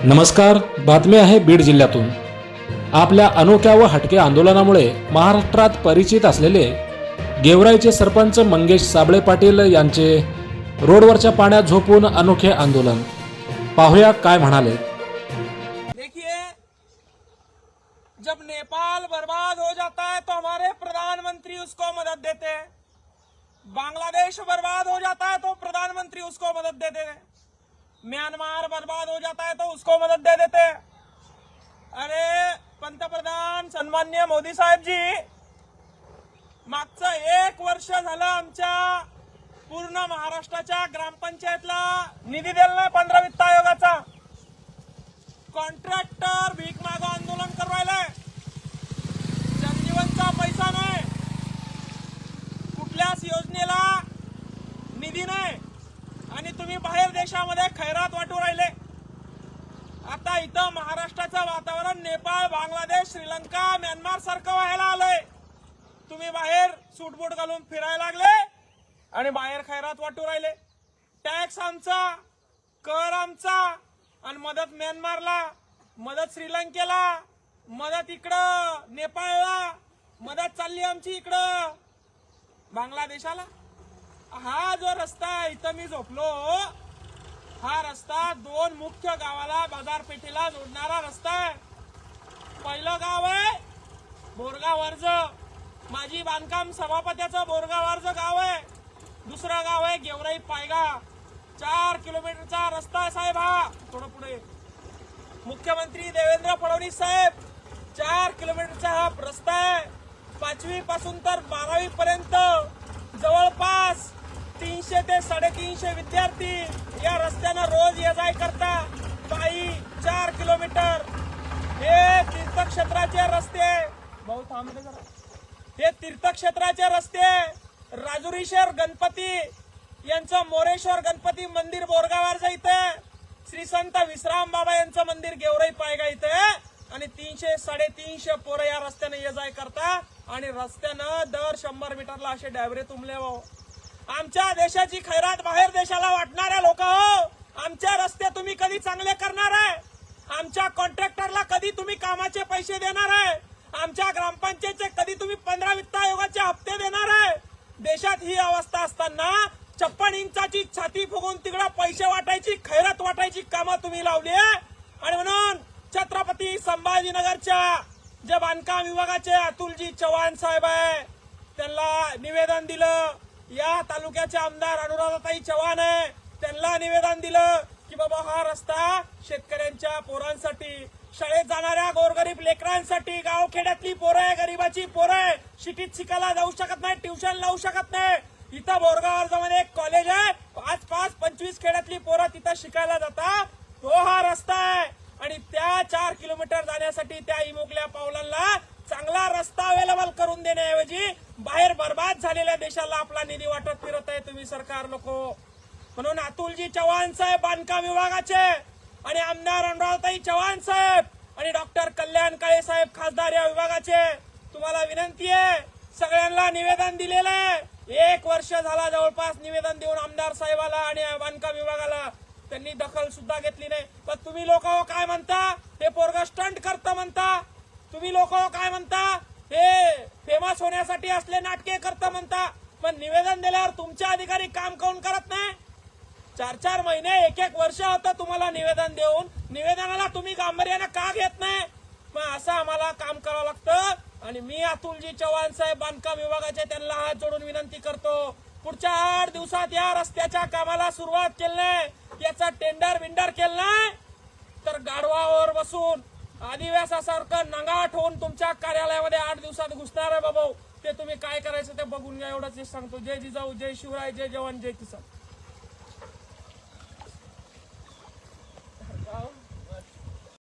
नमस्कार बातमी आहे बीड जिल्ह्यातून. आपल्या अनोख्या व हटके आंदोलनामुळे महाराष्ट्रात परिचित असलेले गेवराईचे सरपंच मंगेश साबळे पाटील यांचे रोडवरच्या पाण्यात झोपून अनोखे आंदोलन. पाहूया काय म्हणाले. देखिए जब नेपाल बर्बाद हो जाता है तो हमारे प्रधानमंत्री उसको मदद देते हैं। बांग्लादेश बर्बाद हो जाता है तो प्रधानमंत्री उसको मदद देते हैं। म्यांमार बर्बाद हो जाता है तो उसको मदद दे देते हैं। अरे पंतप्रधान सन्मान्य मोदी साहेब जी मागचं एक वर्ष झालं आमच्या पूर्ण महाराष्ट्राच्या ग्रामपंचायतला निधी दिला नाही पंधरा वित्त आयोगाचा. कॉन्ट्रॅक्टर भीक माग आंदोलन करवायलाय जनजीवनचा पैसा नाही. कुठल्याच योजनेला निधी नाही. आणि तुम्ही बाहेर देशामध्ये खैरात वाटू राहिले. आता इथं महाराष्ट्राचं वातावरण नेपाळ बांगलादेश श्रीलंका म्यानमार सारखं व्हायला आलंय. तुम्ही बाहेर सूटबूट घालून फिरायला लागले आणि बाहेर खैरात वाटू राहिले. टॅक्स आमचा कर आमचा आणि मदत म्यानमारला मदत श्रीलंकेला मदत इकडं नेपाळला मदत चालली आमची इकडं. बांगलादेशाला? हा जो रस्ता आहे इथं मी झोपलो. हा रस्ता दोन मुख्य गावाला बाजारपेठेला जोडणारा रस्ता आहे. पहिलं गाव आहे बोरगाव अर्ज माझी बांधकाम सभापत्याचं बोरगाव अर्ज गाव आहे. दुसरं गाव आहे गेवराई पायगा. चार किलोमीटरचा रस्ता आहे साहेब हा. थोडं पुढे मुख्यमंत्री देवेंद्र फडणवीस साहेब चार किलोमीटरचा हा रस्ता आहे. पाचवी पासून तर बारावी पर्यंत जवळपास तीनशे ते साडेतीनशे विद्यार्थी या रस्त्यानं रोज ये जाय करता पायी चार किलोमीटर. हे तीर्थक्षेत्राचे रस्ते. भाऊ थांबले जरा. हे तीर्थक्षेत्राचे रस्ते. राजुरीश्वर गणपती यांचं मोरेश्वर गणपती मंदिर बोरगावारचं इथे. श्री संत विश्राम बाबा यांचं मंदिर गेवराई पायगा इथे. आणि तीनशे साडेतीनशे पोरं या रस्त्यानं ये जाय करता. आणि रस्त्यानं दर शंभर मीटरला असे डायव्हरे तुंबले भाऊ. आमच्या देशाची खैरात बाहेर देशाला वाटणाऱ्या लोक हो आमच्या रस्ते तुम्ही कधी चांगले करणार आहे? आमच्या कॉन्ट्रॅक्टरला कधी तुम्ही कामाचे पैसे देणार आहे? आमच्या ग्रामपंचायतचे कधी तुम्ही पंधरा वित्त आयोगाचे हप्ते देणार आहे? देशात ही अवस्था असताना छप्पन इंचाची छाती फुगून तिकडं पैसे वाटायची खैरात वाटायची कामं तुम्ही लावली आहे? आणि म्हणून छत्रपती संभाजीनगरच्या जे बांधकाम विभागाचे अतुलजी चव्हाण साहेब आहे त्यांना निवेदन दिलं. या तालुक्याचे आमदार अनुराधाताई चव्हाण आहे. त्यांना निवेदन दिलं की बाबा हा रस्ता शेतकऱ्यांच्या पोरांसाठी शाळेत जाणाऱ्या गोरगरीब लेकरांसाठी गावखेड्यातली पोरं आहे गरीबाची पोरं आहे. शिटीत शिकायला जाऊ शकत नाही ट्युशन लावू शकत नाही. इथं बोरगाव अर्जामध्ये एक कॉलेज आहे. पाच पाच पंचवीस खेड्यातली पोरं तिथं शिकायला जातात. तो हा रस्ता आहे. आणि त्या चार किलोमीटर जाण्यासाठी त्या इमोकल्या पावलांना चांगला रस्ता अवेलेबल करून देण्याऐवजी बाहेर बर्बाद झालेल्या देशाला आपला निधी वाटत फिरत आहे. तुम्ही सरकार नको. म्हणून अतुलजी चव्हाण साहेब बांधकाम विभागाचे आणि आमदार अनुरावताई चव्हाण साहेब आणि डॉक्टर कल्याण काळे साहेब खासदार या विभागाचे तुम्हाला विनंती आहे सगळ्यांना निवेदन दिलेलं आहे. एक वर्ष झाला जवळपास निवेदन देऊन आमदार साहेबाला आणि बांधकाम विभागाला त्यांनी दखल सुद्धा घेतली नाही. पण तुम्ही लोक हो, काय म्हणता? ते पोरग स्टंट करतं म्हणता. तुम्ही लोक काय म्हणता? हे फेमस होण्यासाठी असले नाटके करता म्हणता पण निवेदन दिल्यावर तुमचे अधिकारी काम काऊन करत नाही? चार चार महिने एक एक वर्ष होतं तुम्हाला निवेदन देऊन निवेदनाला तुम्ही गांभीर्यानं का घेत नाही? मग असं आम्हाला काम करावं लागतं आणि मी अतुलजी चव्हाण साहेब बांधकाम विभागाचे त्यांना हात जोडून विनंती करतो पुढच्या आठ दिवसात या रस्त्याच्या कामाला सुरुवात केली नाही याचा टेंडर विंडर केलं नाही? तर गाढवावर बसून अधिव्यासासारखं नंगाट होऊन तुमच्या कार्यालयामध्ये आठ दिवसात घुसणार आहे बाबा. ते तुम्ही काय करायचं ते बघून घ्या एवढंच सांगतो. जय जिजाऊ जय शिवराय जय जवान जय किसान.